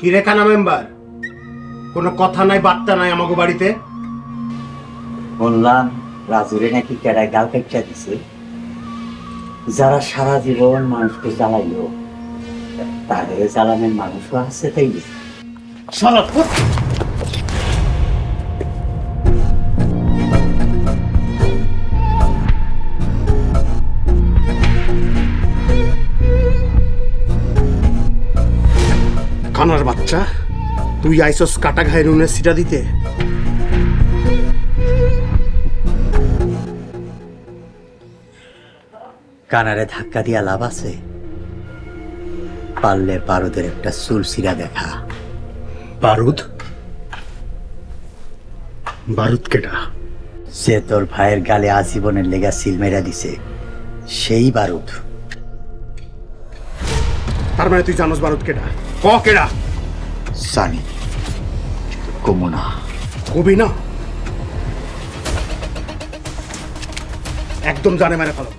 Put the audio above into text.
কিরে কানা মেম্বার? কোনো কথা নাই বার্তা নাই আমাকে বাড়িতে? বললাম রাজুরে নাকি কেডায় গাল কাইটা দিছে। যারা সারা জীবন মানুষকে জ্বালাইলো তাদের জ্বালানের মানুষও আছে তাই শালা কানার বাচ্চা তুই আইসস কাটা ঘায়ে নুনের সিটা দিতে। কানারে ধাক্কা দিয়া লাভ আছে? পারলে বারুদের একটা চুল সিরা দেখা। বারুদ? বারুদ কেটা সে তোর ভাইয়ের গালে আজীবনের লেগা সিল মেরা দিছে সেই বারুদ। তার মানে তুই জানোস বারুদ কেডা? ক কেডা? জানি কমুনা। কবি না? একদম জানে মানে ফেলো।